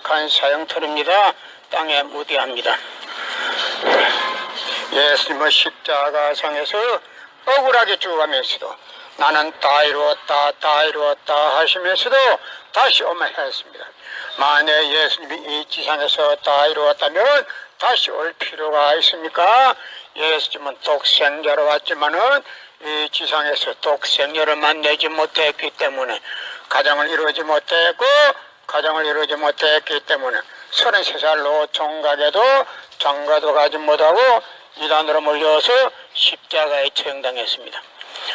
악한 사형터입니다. 땅에 무대합니다. 예수님은 십자가상에서 억울하게 죽어가면서도 나는 다 이루었다 다 이루었다 하시면서도 다시 오매했습니다. 만약 예수님이 이 지상에서 다 이루었다면 다시 올 필요가 있습니까? 예수님은 독생자로 왔지만은 이 지상에서 독생자를 만나지 못했기 때문에 가정을 이루지 못했고 가정을 이루지 못했기 때문에 33살로 총각에도 장가도 가지 못하고 이단으로 몰려서 십자가에 처형당했습니다.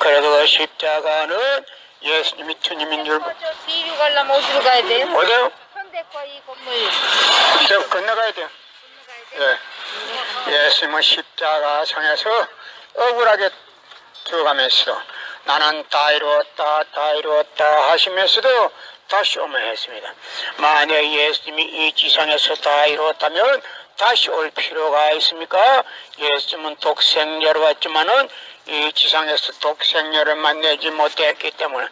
그래도 그 십자가는 예수님이 주님인 줄저 비비 가려면 어디로 가야 돼요? 어디요? 현대과 이 건물 저 건너가야 돼요. 예. 예수님은 십자가 상에서 억울하게 죽어가면서 나는 다 이루었다 다 이루었다 하시면서도 다시 오매했습니다. 만약 예수님이 이 지상에서 다 이루었다면 다시 올 필요가 있습니까? 예수님은 독생자로 왔지만은 이 지상에서 독생자를 만나지 못했기 때문에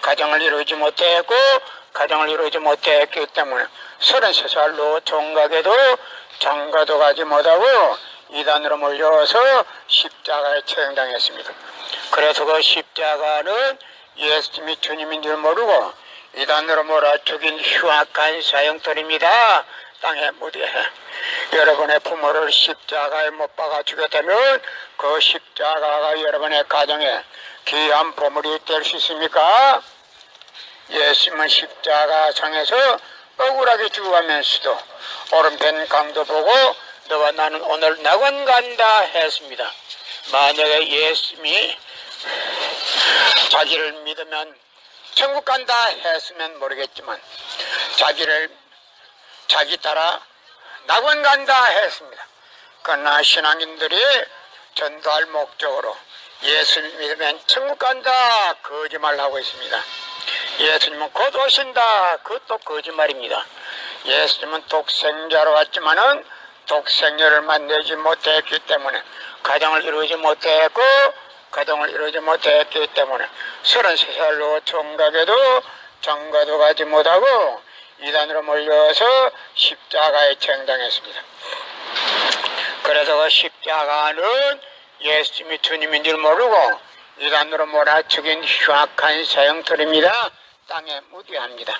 가정을 이루지 못했고 가정을 이루지 못했기 때문에 33살로 종각에도 장가도 가지 못하고 이단으로 몰려서 십자가에 처형당했습니다. 그래서 그 십자가는 예수님이 주님인 줄 모르고 이단으로 몰아 죽인 흉악한 사형터입니다. 땅에 무대해. 여러분의 부모를 십자가에 못 박아 죽였다면 그 십자가가 여러분의 가정에 귀한 보물이 될 수 있습니까? 예수님은 십자가 상에서 억울하게 죽어가면서도 오른편 강도 보고 너와 나는 오늘 낙원 간다 했습니다. 만약에 예수님이 자기를 믿으면 천국 간다 했으면 모르겠지만 자기를 자기 따라 낙원 간다 했습니다. 그러나 신앙인들이 전도할 목적으로 예수를 믿으면 천국 간다 거짓말하고 있습니다. 예수님은 곧 오신다. 그것도 거짓말입니다. 예수님은 독생자로 왔지만은 독생녀를 만나지 못했기 때문에 가정을 이루지 못했고 가정을 이루지 못했기 때문에 33살로 총각에도 장가도 가지 못하고 이단으로 몰려서 십자가에 처형당했습니다. 그래서 그 십자가는 예수님이 주님인 줄 모르고 이단으로 몰아 죽인 흉악한 사형틀입니다. 땅에 무디합니다.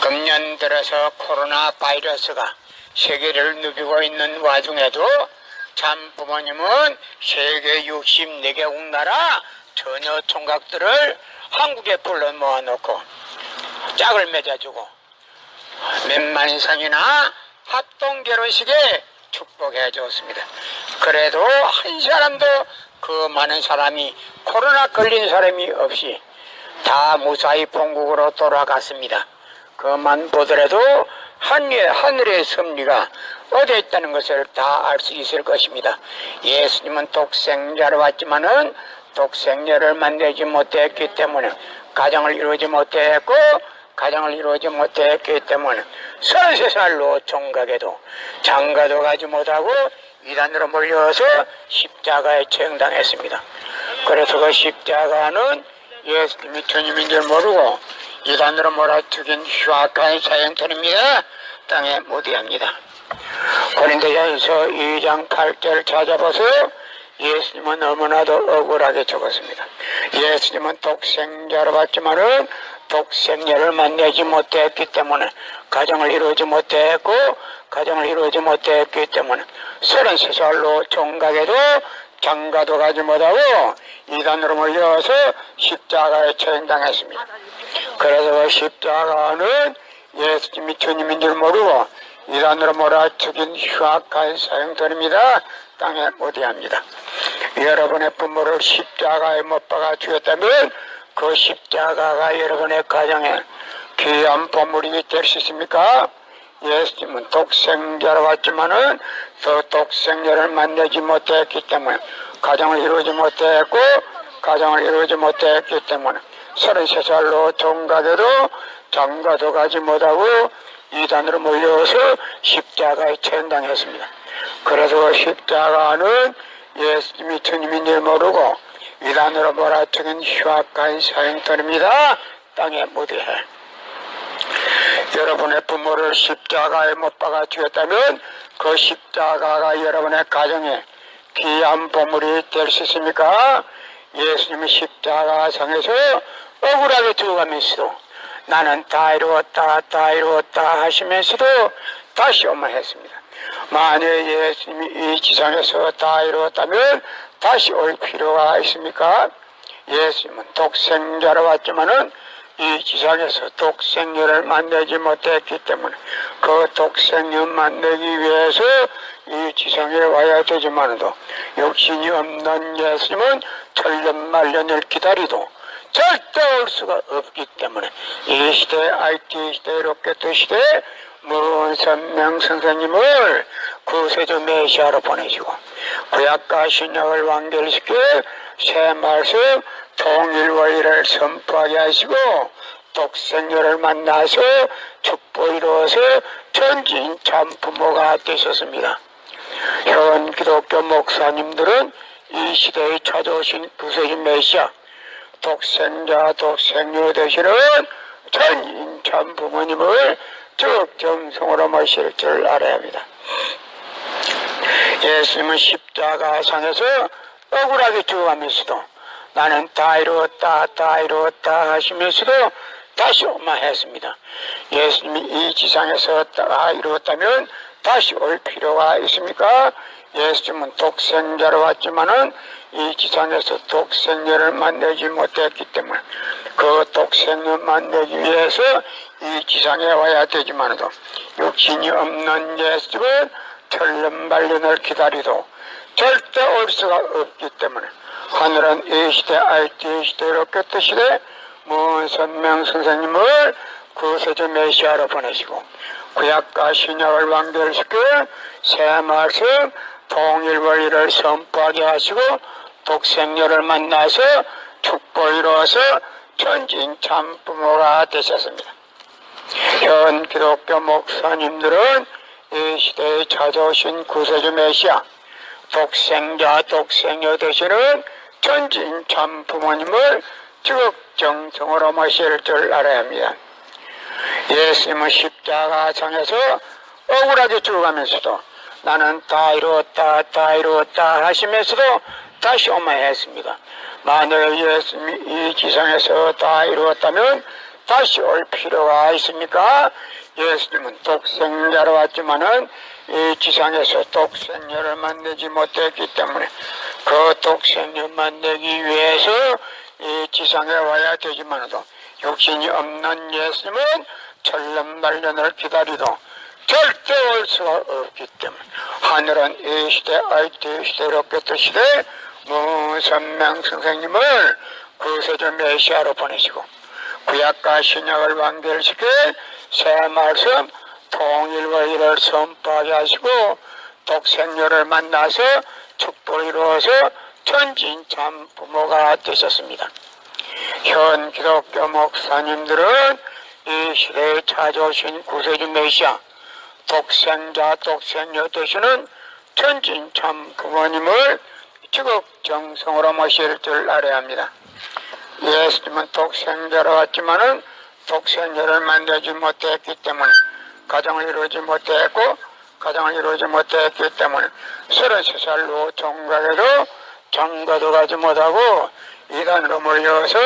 금년 들어서 코로나 바이러스가 세계를 누비고 있는 와중에도 참 부모님은 세계 64개국 나라 전혀 총각들을 한국에 불러 모아놓고 짝을 맺어주고 몇만 이상이나 합동 결혼식에 축복해 줬습니다. 그래도 한 사람도 그 많은 사람이 코로나 걸린 사람이 없이 다 무사히 본국으로 돌아갔습니다. 그만 보더라도 하늘의, 하늘의 섭리가 어디에 있다는 것을 다 알 수 있을 것입니다. 예수님은 독생자로 왔지만은 독생자를 만나지 못했기 때문에 가정을 이루지 못했고 가정을 이루지 못했기 때문에 33살로 총각에도 장가도 가지 못하고 이단으로 몰려서 십자가에 처형당했습니다. 그래서 그 십자가는 예수님이 주님인 줄 모르고 이단으로 몰아죽인 흉악한 사형터입니다. 땅에 무대합니다. 고린도전서 2장 8절 찾아보세요. 예수님은 너무나도 억울하게 죽었습니다. 예수님은 독생자로 봤지만은 독생녀를 만나지 못했기 때문에 가정을 이루지 못했고 가정을 이루지 못했기 때문에 33살로 총각에도 장가도 가지 못하고 이단으로 몰려서 십자가에 처형당했습니다. 그래서 그 십자가는 예수님이 주님인 줄 모르고 이단으로 몰아 죽인 흉악한 사형들입니다. 땅에 무대합니다. 여러분의 부모를 십자가에 못 박아 죽였다면 그 십자가가 여러분의 가정에 귀한 보물이 될 수 있습니까? 예수님은 독생자로 왔지만은 그 독생자를 만나지 못했기 때문에 가정을 이루지 못했고 가정을 이루지 못했기 때문에 33살로 종가게도 장가도 가지 못하고 이단으로 몰려서 십자가에 처형당했습니다. 그래서 십자가는 예수님이 주님인 줄 모르고 이단으로 몰아쳐긴 흉악한 사형터입니다. 땅에 무대해. 여러분의 부모를 십자가에 못 박아 죽였다면 그 십자가가 여러분의 가정에 귀한 보물이 될 수 있습니까? 예수님이 십자가상에서 억울하게 죽어가면서도 나는 다 이루었다 다 이루었다 하시면서도 다시 오만했습니다. 만약 예수님이 이 지상에서 다 이루었다면 다시 올 필요가 있습니까? 예수님은 독생자로 왔지만은 이 지상에서 독생녀를 만나지 못했기 때문에 그 독생녀 만나기 위해서 이 지상에 와야 되지만도 욕심이 없는 예수님은 천년 만년을 기다리도 절대 올 수가 없기 때문에 이 시대 IT 시대 로켓 시대 무선명 선생님을 구세주 메시아로 보내시고 구약과 신약을 완결시켜 새 말씀 통일 원리를 선포하게 하시고 독생녀를 만나서 축복 이루어서 전진 참 부모가 되셨습니다. 현 기독교 목사님들은 이 시대에 찾아오신 구세주 메시아 독생자 독생녀 되시는 전인 참 부모님을 적정성으로 모실 줄 알아야 합니다. 예수님은 십자가상에서 억울하게 죽어가면서도 나는 다 이루었다 다 이루었다 하시면서도 다시 오마했습니다. 예수님이 이 지상에서 다 이루었다면 다시 올 필요가 있습니까? 예수님은 독생자로 왔지만은 이 지상에서 독생녀를 만나지 못했기 때문에 그 독생녀 만나기 위해서 이 지상에 와야 되지만도 육신이 없는 예수님은 천년만년을 기다리도 절대 올 수가 없기 때문에 하늘은 이 시대 IT 시대 로켓 시대 무선명 선생님을 구세주 메시아로 보내시고 구약과 신약을 완결시켜 새 말씀 통일 원리를 선포하게 하시고 독생녀를 만나서 축복 이루어서 전진 참 부모가 되셨습니다. 현 기독교 목사님들은 이 시대에 찾아오신 구세주 메시아 독생자 독생녀 되시는 전진 참 부모님을 지극정성으로 모실 줄 알아야 합니다. 예수님은 십자가상에서 억울하게 죽어가면서도 나는 다 이루었다 다 이루었다 하시면서도 다시 오마했습니다. 만약 예수님이 이 지상에서 다 이루었다면 다시 올 필요가 있습니까? 예수님은 독생자로 왔지만은 이 지상에서 독생녀를 만나지 못했기 때문에 그 독생녀 만나기 위해서 이 지상에 와야 되지만도 욕심이 없는 예수님은 천년만년을 기다리도 절대 올 수가 없기 때문에 하늘은 이 시대 IT 시대 로켓 시대 무선명 선생님을 구세주 메시아로 보내시고 구약과 신약을 완결시켜 새 말씀 통일과 일을 선포하게 하시고 독생녀를 만나서 축복을 이루어서 전진 참 부모가 되셨습니다. 현 기독교 목사님들은 이 시대에 찾아오신 구세주 메시아 독생자 독생녀 되시는 전진 참 부모님을 지극정성으로 모실 줄 알아야 합니다. 예수님은 독생자로 왔지만은 독생자를 만나지 못했기 때문에 가정을 이루지 못했고 가정을 이루지 못했기 때문에 33살로 종각에도 장가도 가지 못하고 이단으로 몰려서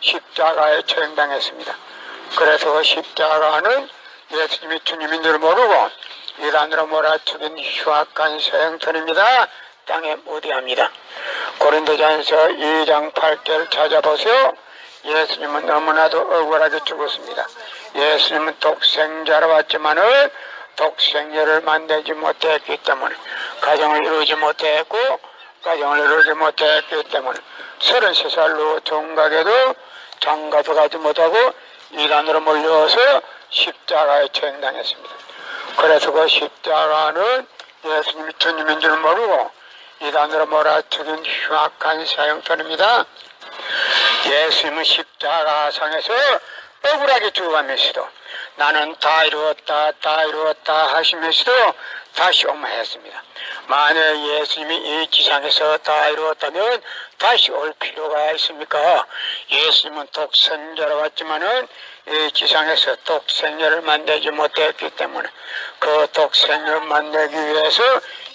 십자가에 처형당했습니다. 그래서 십자가는 예수님이 주님인 줄 모르고 이단으로 몰아치긴 흉악한 서형터입니다. 땅에 무디합니다. 고린도전서 2장 8절 찾아보세요. 예수님은 너무나도 억울하게 죽었습니다. 예수님은 독생자로 왔지만은 독생녀를 만나지 못했기 때문에 가정을 이루지 못했고 가정을 이루지 못했기 때문에 33살로 종각에도 장가도 가지 못하고 이단으로 몰려서 십자가에 처형당했습니다. 그래서 그 십자가는 예수님이 주님인 줄 모르고 이단으로 몰아치긴 흉악한 사형터입니다. 예수님은 십 십자가상에서 억울하게 죽어가면서도 나는 다 이루었다 다 이루었다 하시면서도 다시 오마했습니다. 만약 예수님이 이 지상에서 다 이루었다면 다시 올 필요가 있습니까? 예수님은 독생자로 왔지만은 이 지상에서 독생자를 만들지 못했기 때문에 그 독생자를 만들기 위해서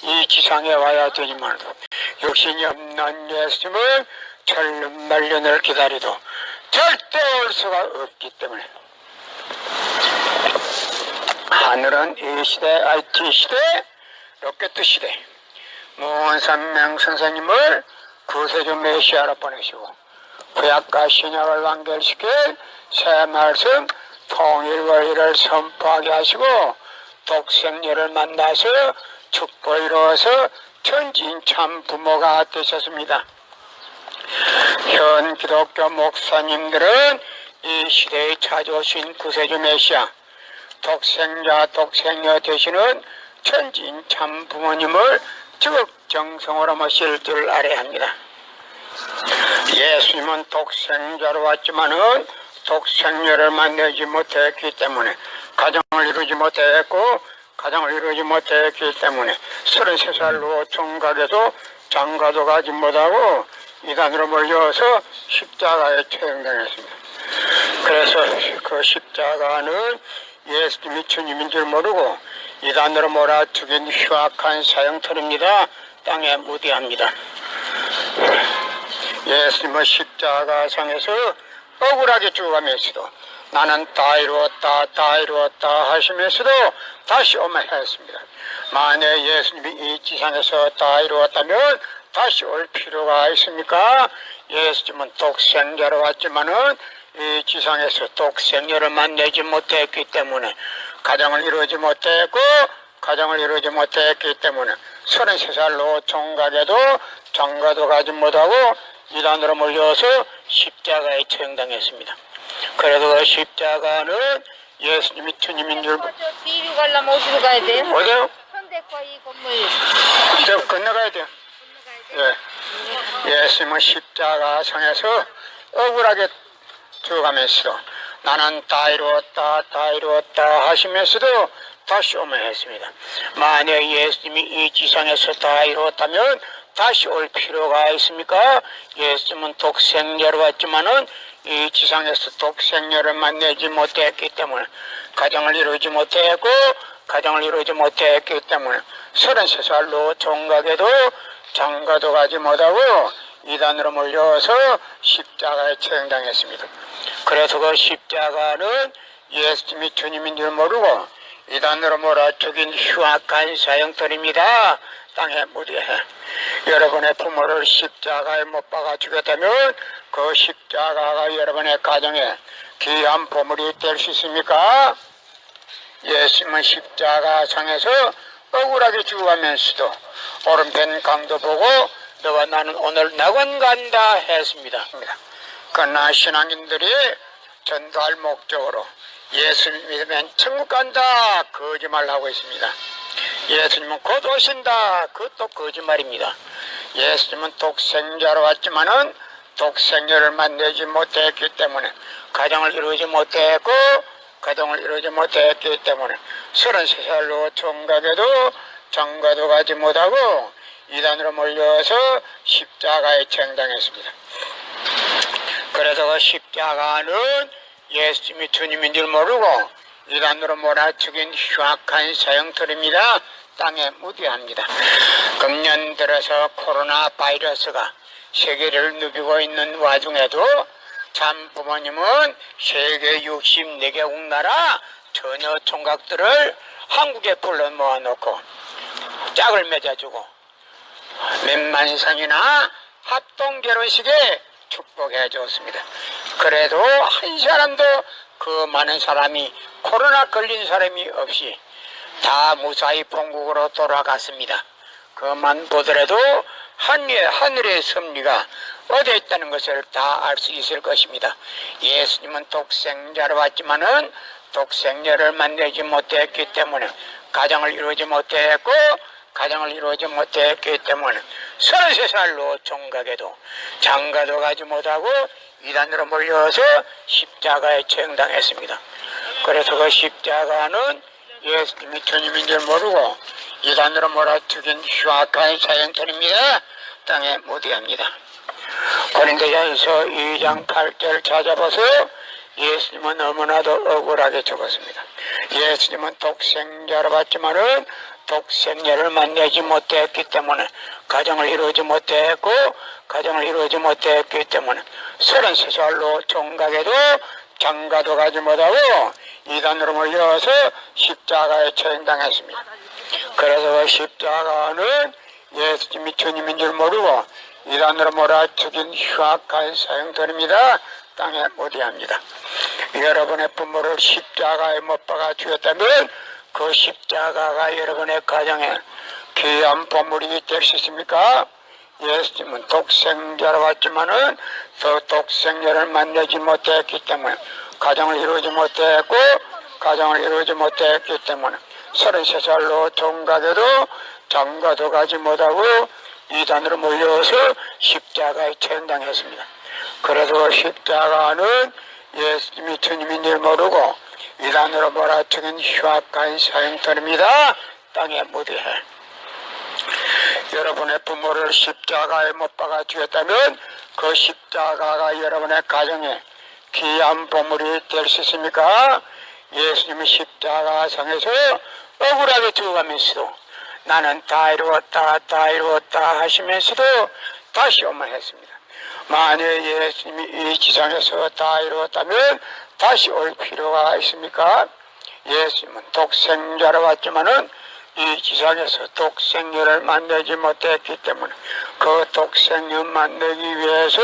이 지상에 와야 되지만 육신이 없는 예수님은 천년 말년을 기다리도 절대 올 수가 없기 때문에. 하늘은 이 시대 IT 시대 로켓 시대. 무한산명 선생님을 구세주 메시아로 보내시고 구약과 신약을 완결시킬 새 말씀 통일 원리를 선포하게 하시고 독생녀를 만나서 축복 이루어서 천진 참 부모가 되셨습니다. 현 기독교 목사님들은 이 시대에 찾아오신 구세주 메시아 독생자 독생녀 되시는 천진 참 부모님을 적극 정성으로 모실 줄 알아야 합니다. 예수님은 독생자로 왔지만은 독생녀를 만나지 못했기 때문에 가정을 이루지 못했고 가정을 이루지 못했기 때문에 33살로 총각에도 장가도 가지 못하고 이단으로 몰려서 십자가에 처형당했습니다. 그래서 그 십자가는 예수님이 주님인 줄 모르고 이단으로 몰아 죽인 흉악한 사형터입니다. 땅에 무대합니다. 예수님은 십자가상에서 억울하게 죽어가면서도 나는 다 이루었다 다 이루었다 하시면서도 다시 오매했습니다. 만약 예수님이 이 지상에서 다 이루었다면 다시 올 필요가 있습니까? 예수님은 독생자로 왔지만은 이 지상에서 독생녀를 만나지 못했기 때문에 가정을 이루지 못했고 가정을 이루지 못했기 때문에 33살로 총각에도 장가도 가지 못하고 이단으로 몰려서 십자가에 처형당했습니다. 그래도 그 십자가는 예수님이 주님인 줄 어디로 가야 돼? 어디요? 현대과 이 건물 저 건너가야 돼요. 건너가야 돼? 예. 예수님은 십자가 상에서 억울하게 죽어가면서도 나는 다 이루었다 다 이루었다 하시면서도 다시 오매했습니다. 만약 예수님이 이 지상에서 다 이루었다면 다시 올 필요가 있습니까? 예수님은 독생자로 왔지만은 이 지상에서 독생녀를 만나지 못했기 때문에 가정을 이루지 못했고 가정을 이루지 못했기 때문에 33살로 종각에도 장가도 가지 못하고 이단으로 몰려서 십자가에 처형당했습니다. 그래서 그 십자가는 예수님이 주님인 줄 모르고 이단으로 몰아 죽인 흉악한 사형터입니다. 땅에 무대해. 여러분의 부모를 십자가에 못 박아 죽였다면 그 십자가가 여러분의 가정에 귀한 보물이 될 수 있습니까? 예수님은 십자가 상에서 억울하게 죽어가면서도 오른편 강도 보고 너와 나는 오늘 낙원 간다 했습니다. 그러나 신앙인들이 전도할 목적으로 예수님 믿으면 천국 간다 거짓말하고 있습니다. 예수님은 곧 오신다 그것도 거짓말입니다. 예수님은 독생자로 왔지만은 독생녀를 만나지 못했기 때문에 가정을 이루지 못했고 가정을 이루지 못했기 때문에 33살로 총각에도 장가도 가지 못하고 이단으로 몰려서 십자가에 처형당했습니다. 그래서 그 십자가는 예수님이 주님인 줄 모르고 이단으로 몰아 죽인 흉악한 사형틀입니다. 땅에 무디합니다. 금년 들어서 코로나 바이러스가 세계를 누비고 있는 와중에도 참 부모님은 세계 64개국 나라 전혀 총각들을 한국에 불러 모아놓고 짝을 맺어주고 몇만상이나 합동 결혼식에 축복해 줬습니다. 그래도 한 사람도 그 많은 사람이 코로나 걸린 사람이 없이 다 무사히 본국으로 돌아갔습니다. 그만 보더라도 하늘의, 하늘의 섭리가 어디에 있다는 것을 다 알 수 있을 것입니다. 예수님은 독생자로 왔지만은 독생녀를 만나지 못했기 때문에 가정을 이루지 못했고 가정을 이루지 못했기 때문에 33살로 총각에도 장가도 가지 못하고 이단으로 몰려서 십자가에 처형당했습니다. 그래서 그 십자가는 예수님이 주님인 줄 모르고 이단으로 몰아죽인 흉악한 사형터입니다. 땅에 무대합니다. 고린도전서 2장 8절 찾아봐서 예수님은 너무나도 억울하게 죽었습니다. 예수님은 독생자로 봤지만은 독생자를 만나지 못했기 때문에 가정을 이루지 못했고 가정을 이루지 못했기 때문에 33살로 총각에도 장가도 가지 못하고 이단으로 몰려서 십자가에 처형당했습니다. 그래서 그 십자가는 예수님이 주님인 줄 모르고 이단으로 몰아 죽인 흉악한 사형들입니다. 땅에 무대합니다. 여러분의 부모를 십자가에 못 박아 죽였다면 그 십자가가 여러분의 가정에 귀한 보물이 될 수 있습니까? 예수님은 독생자로 왔지만은 그 독생자를 만나지 못했기 때문에 가정을 이루지 못했고 가정을 이루지 못했기 때문에 33살로 종각에도 장가도 가지 못하고 이단으로 몰려서 십자가에 처형당했습니다. 그래서 십자가는 예수님이 주님인 줄 모르고 이단으로 몰아치긴 흉악한 사형터입니다. 땅에 무대해. 여러분의 부모를 십자가에 못 박아 죽였다면 그 십자가가 여러분의 가정에 귀한 보물이 될 수 있습니까? 예수님이 십자가 상에서 억울하게 죽어가면서도 나는 다 이루었다, 다 이루었다 하시면서도 다시 오만했습니다. 만약 예수님이 이 지상에서 다 이루었다면 다시 올 필요가 있습니까? 예수님은 독생자로 왔지만은 이 지상에서 독생녀를 만나지 못했기 때문에 그 독생녀 만나기 위해서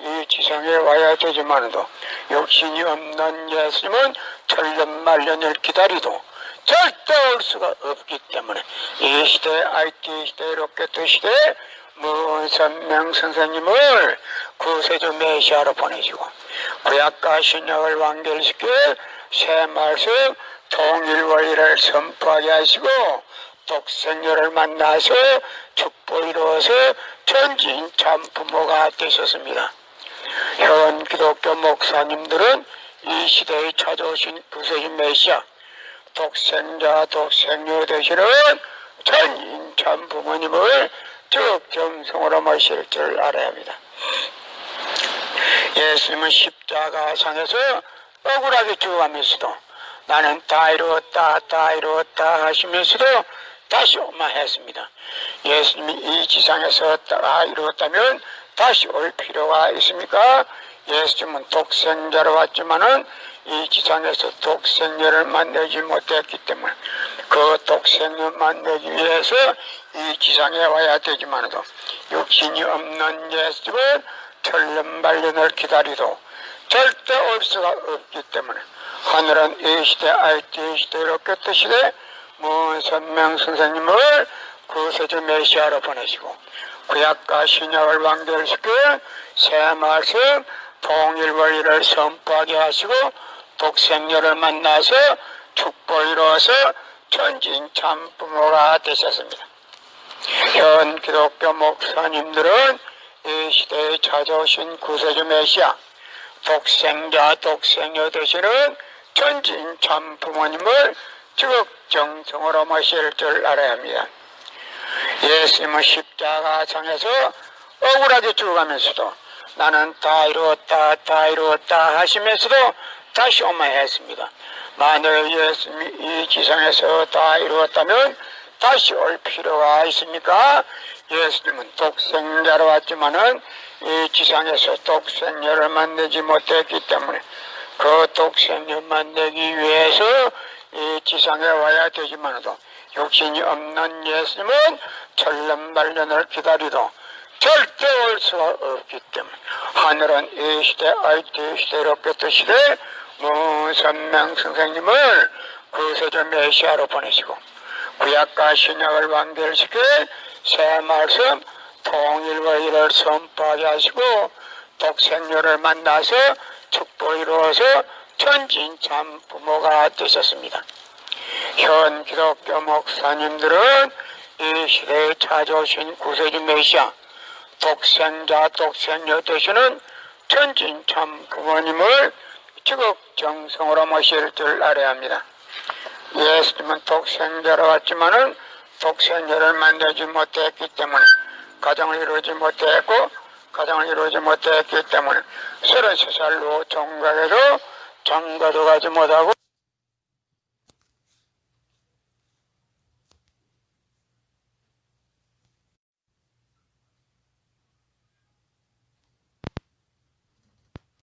이 지상에 와야 되지만도 욕심이 없는 예수님은 천년 만년을 기다리도 절대 올 수가 없기 때문에 이 시대 IT 시대 로켓 시대 무선명 선생님을 구세주 메시아로 보내시고 구약과 신약을 완결시켜 새 말씀 통일 원리를 선포하게 하시고 독생녀를 만나서 축복 이루어서 전진 참 부모가 되셨습니다. 현 기독교 목사님들은 이 시대에 찾아오신 구세주 메시아 독생자 독생녀 되시는 전인 참 부모님을 적정성으로 모실 줄 알아야 합니다. 예수님은 십자가상에서 억울하게 죽어가면서도 나는 다 이루었다, 다 이루었다 하시면서도 다시 오마했습니다. 예수님이 이 지상에서 다 이루었다면 다시 올 필요가 있습니까? 예수님은 독생자로 왔지만은 이 지상에서 독생녀를 만나지 못했기 때문에 그 독생녀 만나기 위해서 이 지상에 와야 되지만도 육신이 없는 예수님은 천년만년을 기다리도 절대 올 수가 없기 때문에 하늘은 이 시대 IT 시대 로켓 시대 무선명 선생님을 구세주 메시아로 보내시고 구약과 신약을 완결시켜 새 말씀 통일 원리를 선포하게 하시고 독생녀를 만나서 축복 이루어서 전진 참 부모가 되셨습니다. 현 기독교 목사님들은 이 시대에 찾아오신 구세주 메시아 독생자 독생녀 되시는 전진 참 부모님을 적정성으로 모실 줄 알아야 합니다. 예수님은 십자가상에서 억울하게 죽어가면서도 나는 다 이루었다 다 이루었다 하시면서도 다시 오마했습니다. 만약 예수님이 이 지상에서 다 이루었다면 다시 올 필요가 있습니까? 예수님은 독생자로 왔지만은 이 지상에서 독생녀를 만나지 못했기 때문에 그 독생녀 만나기 위해서 이 지상에 와야 되지만도 욕심이 없는 예수님은 천년만년을 기다리도 절대 올 수가 없기 때문에 하늘은 이 시대 IT 시대 로켓 시대 무선명 선생님을 구세주 메시아로 보내시고 구약과 신약을 완결시켜 새 말씀 통일과 일을 선포하게 하시고 독생녀를 만나서 축복 이루어서 전진 참 부모가 되셨습니다. 현 기독교 목사님들은 이 시대에 찾아오신 구세주 메시아 독생자 독생녀 되시는 천진 참 부모님을 지극정성으로 모실 줄 알아야 합니다. 예수님은 독생자로 왔지만은 독생자를 만들지 못했기 때문에 가정을 이루지 못했고 가정을 이루지 못했기 때문에 33살로 종각에도 장가도 가지 못하고